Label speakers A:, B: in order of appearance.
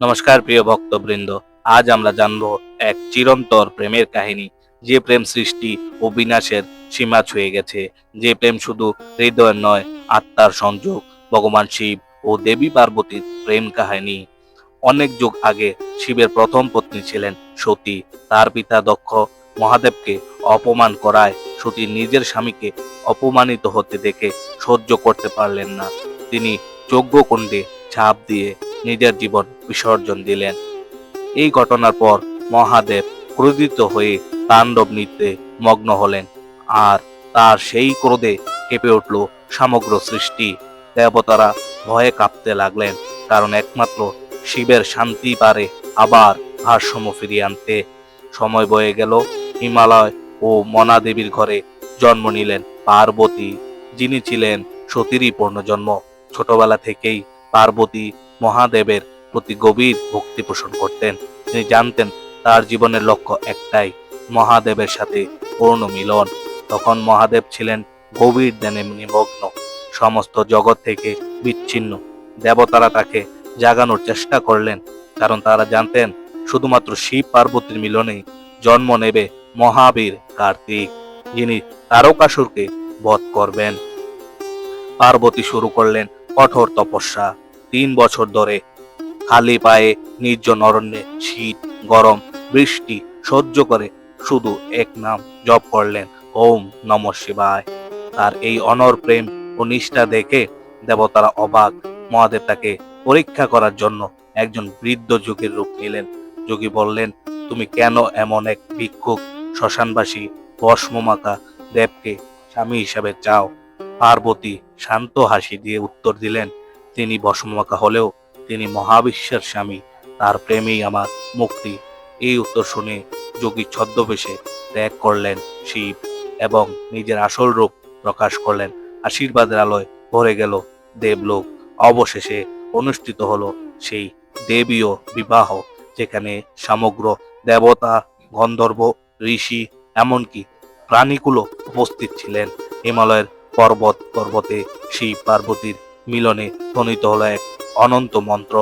A: নমস্কার, প্রিয় ভক্তবৃন্দ। আজ আমরা জানব এক চিরন্তর প্রেমের কাহিনী। যে প্রেম সৃষ্টি ও বিনাশের সীমা ছুঁয়ে গেছে। যে প্রেম শুধু হৃদয়ের নয়, আত্মার সংযোগ, ভগবান শিব ও দেবী পার্বতীর প্রেম কাহিনী। অনেক যুগ আগে শিবের প্রথম পত্নী ছিলেন সতী। তার পিতা দক্ষ মহাদেবকে অপমান করায় সতী নিজের স্বামীকে অপমানিত হতে দেখে সহ্য করতে পারলেন না। তিনি যজ্ঞকুণ্ডে ঝাঁপ দিয়ে নিজের জীবন বিসর্জন দিলেন। এই ঘটনার পর মহাদেব ক্রোধিত হয়ে তাণ্ডব নৃত্যে মগ্ন হলেন আর তার সেই ক্রোধে কেঁপে উঠল সমগ্র সৃষ্টি। দেবতারা ভয়ে কাঁপতে লাগলেন, কারণ একমাত্র শিবের শান্তি পারে আবার ভারসাম্য ফিরিয়ে আনতে। সময় বয়ে গেল, হিমালয় ও মনাদেবীর ঘরে জন্ম নিলেন পার্বতী, যিনি ছিলেন সতীরই পূর্ণজন্ম। ছোটবেলা থেকেই পার্বতী মহাদেবের প্রতি গভীর ভক্তি পোষণ করতেন। তিনি জানতেন তার জীবনের লক্ষ্য একটাই, মহাদেবের সাথে পূর্ণ মিলন। তখন মহাদেব ছিলেন গভীর ধ্যানে নিমগ্ন। সমস্ত জগৎ থেকে বিচ্ছিন্ন। দেবতারা তাকে জাগানোর চেষ্টা করলেন, কারণ তারা জানতেন শুধুমাত্র শিব পার্বতীর মিলনেই জন্ম নেবে মহাবীর কার্তিক, যিনি তারকাসুরকে বধ করবেন। পার্বতী শুরু করলেন কঠোর তপস্যা। তিন বছর ধরে। খালি পায়ে নির্জন অরণ্যে শীত, গরম, বৃষ্টি সহ্য করে শুধু এক নাম জপ করলেন, ওম নম শিবায়। তার এই অনর প্রেম ও নিষ্ঠা দেখে দেবতারা অবাক। মহাদেব তাকে পরীক্ষা করার জন্য একজন বৃদ্ধ যোগীর রূপ নিলেন। যোগী বললেন, তুমি কেন এমন এক ভিক্ষুক, শ্মশানবাসী ভস্মমাকা দেবকে স্বামী হিসাবে চাও? পার্বতী শান্ত হাসি দিয়ে উত্তর দিলেন তিনি ভস্মমাকা হলেও তিনি মহাবিশ্বের স্বামী। তার প্রেমেই আমার মুক্তি। এই উত্তর শুনে যোগী ছদ্মবেশে ত্যাগ করলেন শিব এবং নিজের আসল রূপ প্রকাশ করলেন। আশীর্বাদের আলোয় ভরে গেল দেবলোক। অবশেষে অনুষ্ঠিত হলো সেই দেবীয় বিবাহ, যেখানে সমগ্র দেবতা, গন্ধর্ব, ঋষি এমনকি প্রাণীকুলো উপস্থিত ছিলেন। হিমালয়ের পর্বত পর্বতে শিব পার্বতীর মিলনে প্রণীত হলো এক অনন্ত মন্ত্র।